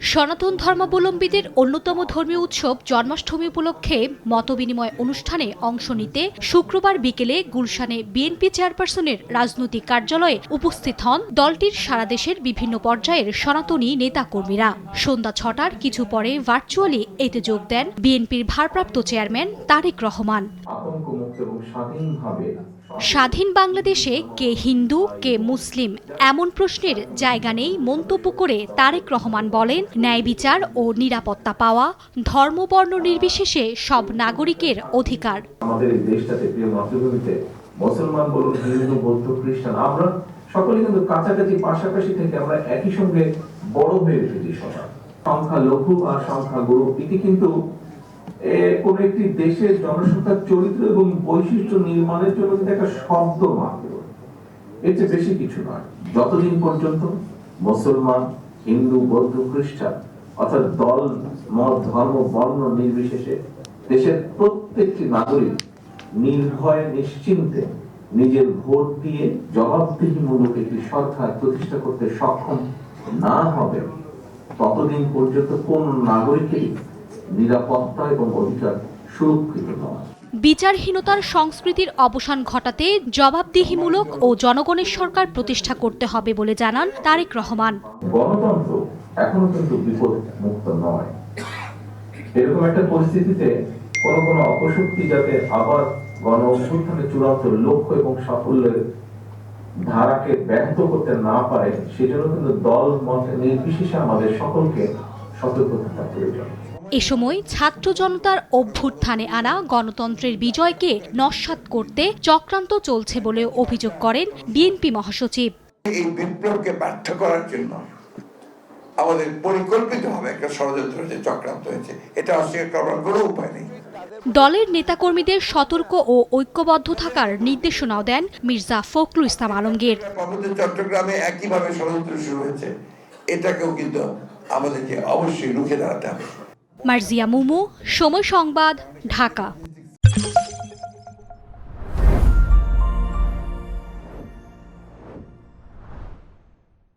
সনাতন ধর্মাবলম্বীদের অন্যতম ধর্মীয় উৎসব জন্মাষ্টমী উপলক্ষে মতবিনিময় অনুষ্ঠানে অংশ নিতে শুক্রবার বিকেলে গুলশানে বিএনপি চেয়ারপারসনের রাজনৈতিক কার্যালয়ে উপস্থিত হন দলটির সারা দেশের বিভিন্ন পর্যায়ের সনাতনী নেতাকর্মীরা। সন্ধ্যা ছটার কিছু পরে ভার্চুয়ালি এতে যোগ দেন বিএনপির ভারপ্রাপ্ত চেয়ারম্যান তারেক রহমান। আতঙ্কমুক্ত এবং স্বাধীনভাবে স্বাধীন বাংলাদেশে কে হিন্দু, কে মুসলিম এমন প্রশ্নের জায়গা নেই মন্তব্য করে তারেক রহমান বলেন, ন্যায় বিচার ও নিরাপত্তা পাওয়া ধর্মবর্ণ নির্বিশেষে সব নাগরিকের অধিকার। আমাদের এই দেশটাতে প্রিয় মাতৃভূমিতে মুসলমান বলুন, হিন্দু বৌদ্ধ, খ্রিস্টান, আমরা সকলে কিন্তু কাছাকাছি, পাশাপাশি থেকে আমরা একই সঙ্গে বড় হয়ে উঠেছি সংখ্যা লঘু আর সংখ্যা গুরু এটি কিন্তু কোন একটি দেশের জনসংখ্যার চরিত্র এবং বৈশিষ্ট্য নির্মাণের জন্য একটা শব্দ মাত্র এর চেয়ে বেশি কিছু নয়। যতদিন পর্যন্ত মুসলমান, হিন্দু, বৌদ্ধ, খ্রিস্টান, অর্থাৎ দল, মত, ধর্ম, বর্ণ নির্বিশেষে দেশের প্রত্যেকটি নাগরিক নির্ভয়, নিশ্চিন্তে নিজের ভোট দিয়ে জবাবদিহিমূলক একটি সরকার প্রতিষ্ঠা করতে সক্ষম না হবে, ততদিন পর্যন্ত কোন নাগরিকেরই নিরাপত্তা এবং অধিকার সুরক্ষিত নয় বিচারহীনতার সংস্কৃতির অবসান ঘটাতে জবাবদিহিমূলক ও জনগণের সরকার প্রতিষ্ঠা করতে হবে বলে জানান তারেক রহমান। গণতন্ত্র এখনও কিন্তু বিপদ মুক্ত নয়। এরকম একটা পরিস্থিতিতে কোন কোন অপশক্তি যাতে আবার গণ অভ্যুত্থানের চূড়ান্ত লক্ষ্য এবং সাফল্যের ধারাকে ব্যাহত করতে না পারে সেজন্য কিন্তু দল মত নির্বিশেষে আমাদের সকলকে সতর্ক থাকা প্রয়োজন। এ সময় ছাত্র জনতার অভ্যুত্থানে আনা গণতন্ত্রের বিজয়কে নস্যাৎ করতে চক্রান্ত চলছে বলে অভিযোগ করেন বিএনপি মহাসচিব। এই বিপ্লবকে ব্যর্থ করার জন্য আমাদের পরিকল্পিতভাবে একটা ষড়যন্ত্র যে চক্রান্ত হয়েছে এটা অস্বীকার করার কোনো উপায় নেই। দলের নেতাকর্মীদের সতর্ক ও ঐক্যবদ্ধ থাকার নির্দেশনাও দেন মির্জা ফখরুল ইসলাম আলমগীর। আমাদের চট্টগ্রামে একইভাবে ষড়যন্ত্র শুরু হয়েছে এটাকেও কিন্তু আমাদেরকে অবশ্যই রুখে দাঁড়াতে হবে। মার্জিয়া মুমু সময় সংবাদ ঢাকা।